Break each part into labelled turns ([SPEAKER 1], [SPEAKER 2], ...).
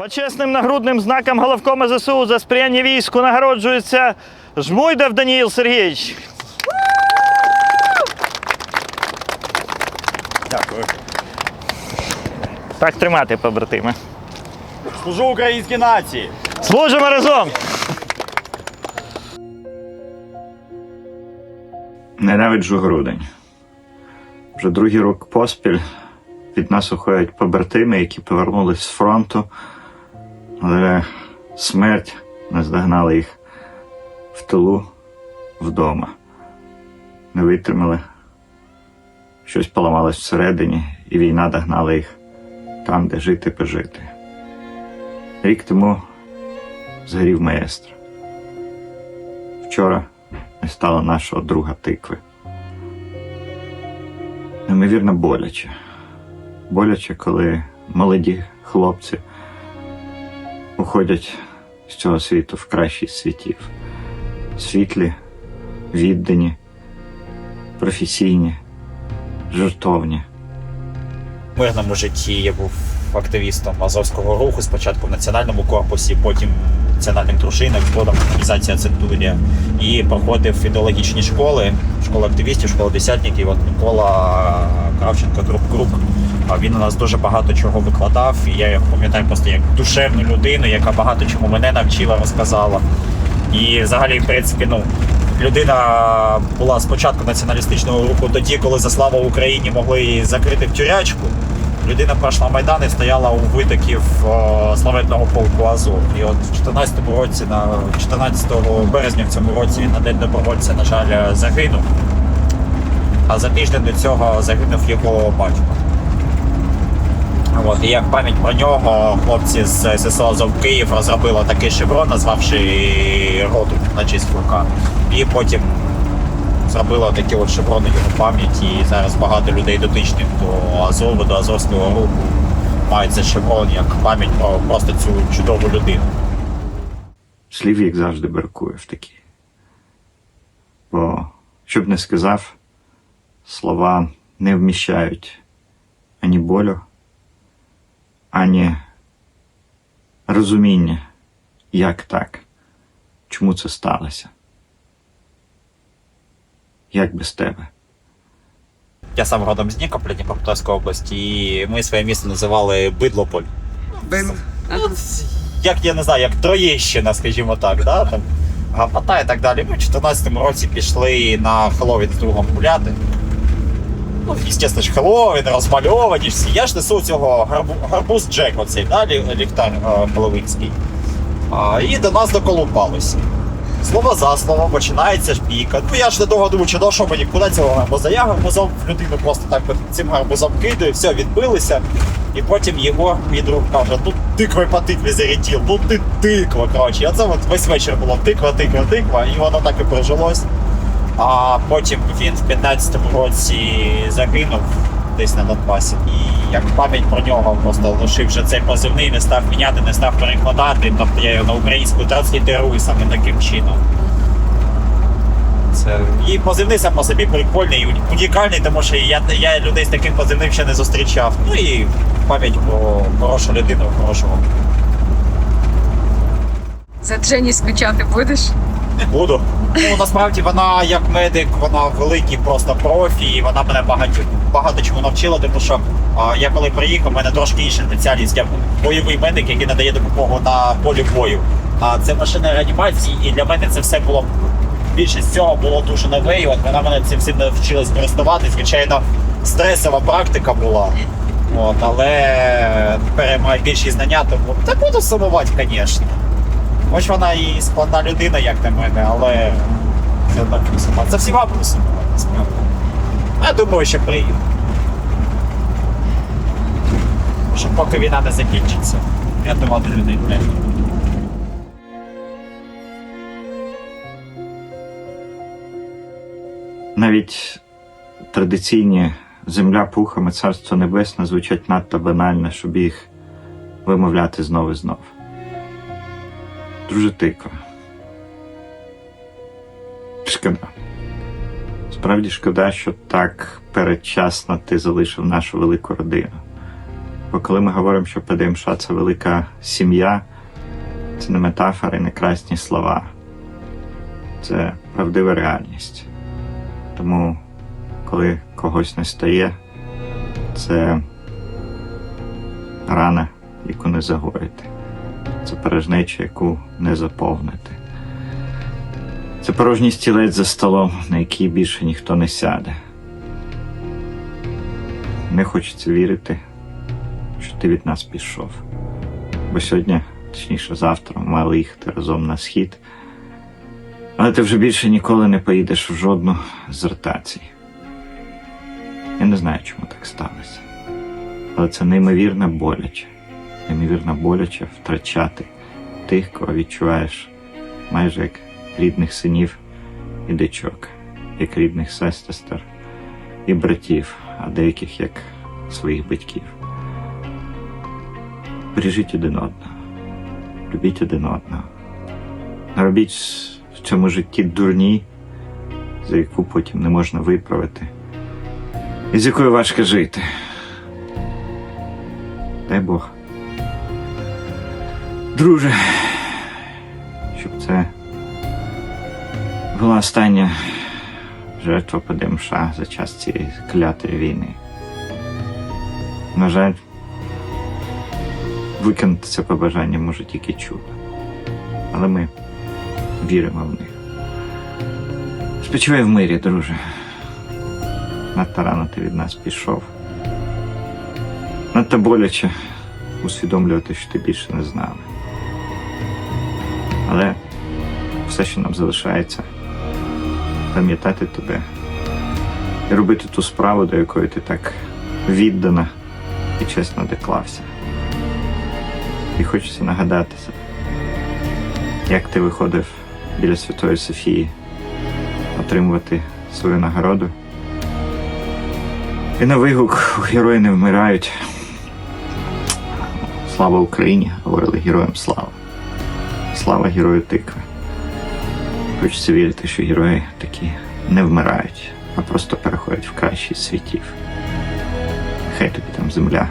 [SPEAKER 1] Почесним нагрудним знаком головкома ЗСУ за сприяння війську нагороджується Жмуйдов Даніїл Сергійович.
[SPEAKER 2] Дякую.
[SPEAKER 1] Так тримати, побратими.
[SPEAKER 2] Служу українській нації.
[SPEAKER 1] Служимо разом!
[SPEAKER 3] Ненавиджу грудень. Вже другий рок поспіль від нас уходять побратими, які повернулись з фронту, але смерть наздогнала їх в тилу вдома. Не витримали. Щось поламалось всередині, і війна догнала їх там, де жити пожити. Рік тому згорів маестро. Вчора не стало нашого друга тикви. Неймовірно боляче. Боляче, коли молоді хлопці уходять з цього світу в кращий з світів. Світлі, віддані, професійні, жертовні.
[SPEAKER 4] В мирному житті я був активістом Азовського руху, спочатку в національному корпусі, потім національним дружинам, згодом організація Центурія. І проходив ідеологічні школи, школа активістів, школа десятників. От Микола Кравченко, друг Крук. Він у нас дуже багато чого викладав, і я його пам'ятаю просто як душевну людину, яка багато чому мене навчила, розказала. І взагалі, в принципі, ну. Людина була спочатку націоналістичного руху тоді, коли за славу Україні могли закрити в тюрячку. Людина пройшла Майдан і стояла у витоків славетного полку Азов. І от в 14 році, на 14 березня в цьому році на день добровольця, на жаль, загинув. А за тиждень до цього загинув його батько. От, і як пам'ять про нього, хлопці з ССО Азов Київ розробили такий шеврон, назвавши роту на честь Фурка. І потім зробили такі от шеврони його пам'яті. І зараз багато людей дотичних до Азову, до Азовського руху мають цей шеврон як пам'ять про просто цю чудову людину.
[SPEAKER 3] Слів, як завжди, бракує в такій. Бо, що б не сказав, слова не вміщають ані болю, ані розуміння, як так, чому це сталося. Як без тебе?
[SPEAKER 4] Я сам родом з Нікополя, Дніпропетровської області, і ми своє місто називали Бидлополь.
[SPEAKER 5] Бим.
[SPEAKER 4] Ну, як я не знаю, як Троєщина, скажімо так, да? там гапота і так далі. Ми в 2014 році пішли на Хеллоуін з другом гуляти. Ну, звісно ж, Хеллоуін, розмальовані всі. Я ж несу цього гарбу, гарбуз Джек, оцей, да, ліхтар е, Половинський. А, і до нас доколупалися. Слово за слово починається ж бійка. Ну я ж недовго думаю, чи до що мені куди цього гарбуза. Я гарбузом в людину просто так цим гарбузом кидаю, все, відбилися. І потім мій друг, каже, тут тикви по тикві зарітів, ну ти тиква, коротше. І оце от весь вечір було тиква, тиква, тиква, і воно так і прижилось. А потім він в 15-му році загинув десь на Донбасі. І як пам'ять про нього просто лишив вже цей позивний, не став міняти, не став перекладати. Тобто я його на українську транслітерую саме таким чином. Це і позивний сам по собі прикольний, і унікальний, тому що я, я людей з таким позивним ще не зустрічав. Ну і пам'ять про хорошу людину, хорошого.
[SPEAKER 5] За Джені скучати будеш?
[SPEAKER 4] Буду. Ну насправді вона як медик, вона великий просто профі, і вона мене багато, багато чому навчила, тому що а, я коли приїхав, у мене трошки інша спеціальність. Я бойовий медик, який надає допомогу на полі бою. А це машина реанімації, і для мене це все було більшість цього було дуже нове. І от вона мене цим всім навчилась користуватись. Звичайно, стресова практика була. От, але тепер я маю більші знання, тому та буду сумувати, звісно. Хоч вона і складна людина, як на мене, але все одно плюсова. Це всіма плюсова, насправді. Я думаю, що приїду. Що поки війна не закінчиться. Я думаю, людей не.
[SPEAKER 3] Навіть традиційні земля пухами, царство небесне звучать надто банально, щоб їх вимовляти знов і знов. Друже тиква. Шкода. Справді шкода, що так передчасно ти залишив нашу велику родину. Бо коли ми говоримо, що ПДМШ це велика сім'я, це не метафори, не красні слова. Це правдива реальність. Тому, коли когось не стає, це рана, яку не загоїти. Це порожнеча, яку не заповнити. Це порожній стілець за столом, на який більше ніхто не сяде. Не хочеться вірити, що ти від нас пішов. Бо сьогодні, точніше, завтра, мали їхати разом на схід. Але ти вже більше ніколи не поїдеш в жодну з ротацій. Я не знаю, чому так сталося. Але це неймовірно боляче. Неймовірно боляче втрачати тих, кого відчуваєш майже як рідних синів і дочок, як рідних сестер і братів, а деяких як своїх батьків. Бережіть один одного, любіть один одного. Не робіть в цьому житті дурні, за яку потім не можна виправити, і з якою важко жити. Дай Бог. Друже, щоб це була остання жертва ПДМШ за час цієї клятої війни. На жаль, виконати це побажання може тільки чудо. Але ми віримо в них. Спочивай в мирі, друже. Надто рано ти від нас пішов. Надто боляче усвідомлювати, що ти більше не з нами. Але все, що нам залишається, пам'ятати тебе і робити ту справу, до якої ти так віддана і чесно доклався. І хочеться нагадатися, як ти виходив біля Святої Софії отримувати свою нагороду. І на вигук герої не вмирають. Слава Україні! говорили героям слава. Слава герою тикви. Хочеться вірити, що герої такі не вмирають, а просто переходять в кращий світів. Хай тобі там земля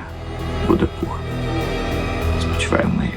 [SPEAKER 3] буде пух. Спочиваємо.